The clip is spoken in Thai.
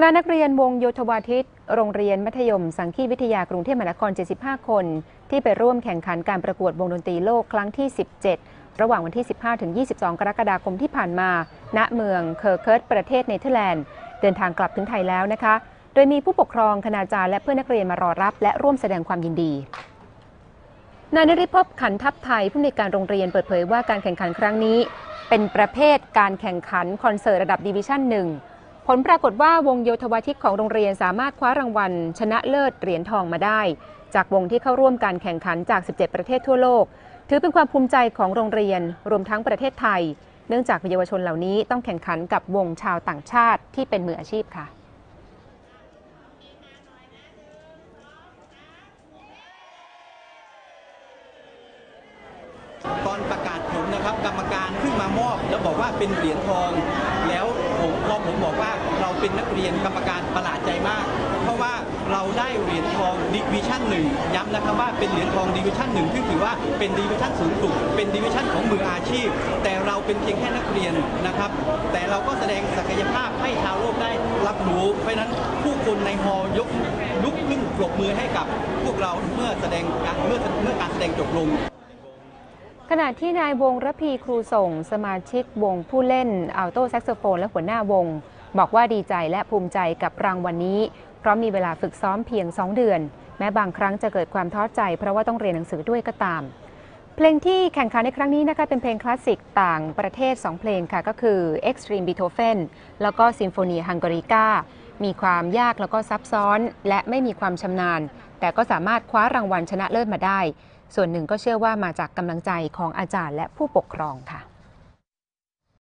คณะนักเรียนวงโยธวาทิต โรงเรียนมัธยม สังคีวิทยากรุงเทพมหานคร 75 คน ที่ไปร่วมแข่งขันการประกวดวงดนตรีโลกครั้งที่ 17 ระหว่างวันที่ 15 ถึง 22 กรกฎาคมที่ผ่านมา ณ เมืองเคอร์เคิร์ตประเทศเนเธอร์แลนด์ เดินทางกลับถึงไทยแล้วนะคะ โดยมีผู้ปกครอง คณาจารย์ และเพื่อนนักเรียนมารอรับ และร่วมแสดงความยินดีนายนริพพขันทัพไทยผู้ในวยการโรงเรียนเปิดเผยว่าการแข่งขันครั้งนี้ เป็นประเภทการแข่งขันคอนเสิร์ตระดับดิวิชั่นหนึ่ง ผลปรากฏว่าวงโยธวาทิตของโรงเรียนสามารถคว้ารางวัล ชนะเลิศเหรียญทองมาได้ จากวงที่เข้าร่วมการแข่งขันจาก 17 ประเทศทั่วโลก ถือเป็นความภูมิใจของโรงเรียนรวมทั้งประเทศไทย เนื่องจากเยาวชนเหล่านี้ต้องแข่งขันกับวงชาวต่างชาติที่เป็นมืออาชีพค่ะตอนประกาศผลนะครับกรรมการขึ้นมามอบแล้วบอกว่าเป็นเหรียญทองแล้วผมพอผมบอกว่า เป็นนักเรียนกรรมการประหลาดใจมาก เพราะว่าเราได้เหรียญทองดิวิชั่นหนึ่งย้ำนะครับว่าเป็นเหรียญทองดิวิชั่นหนึ่งที่ถือว่าเป็นดิวิชั่นสูงสุดเป็นดิวิชั่นของมืออาชีพ แต่เราเป็นเพียงแค่นักเรียนนะครับ แต่เราก็แสดงศักยภาพให้ชาวโลกได้รับรู้ เพราะนั้นผู้คนในฮอลล์ยกลุกขึ้นปรบมือให้กับพวกเราเมื่อแสดงการเมื่อเมื่อการแสดงจบลงขณะที่นายวงระพีครูส่ง สมาชิกวงผู้เล่นอัลโตแซกโซโฟนและหัวหน้าวง บอกว่าดีใจและภูมิใจกับรางวัลนนี้ เพราะมีเวลาฝึกซ้อมเพียง 2 เดือน แม้บางครั้งจะเกิดความท้อใจ เพราะว่าต้องเรียนหนังสือด้วยก็ตาม เพลงที่แข่งขันในครั้งนี้นะคะเป็นเพลงคลาสสิกต่างประเทศ 2 เพลงค่ะก็คือ Extreme Beethoven แล้วก็ Symphonia Hungarica มีความยากแล้วก็ซับซ้อน และไม่มีความชำนาญ แต่ก็สามารถคว้ารางวัลชนะเลิศมาได้ ส่วนหนึ่งก็เชื่อว่ามาจากกำลังใจของอาจารย์และผู้ปกครองค่ะ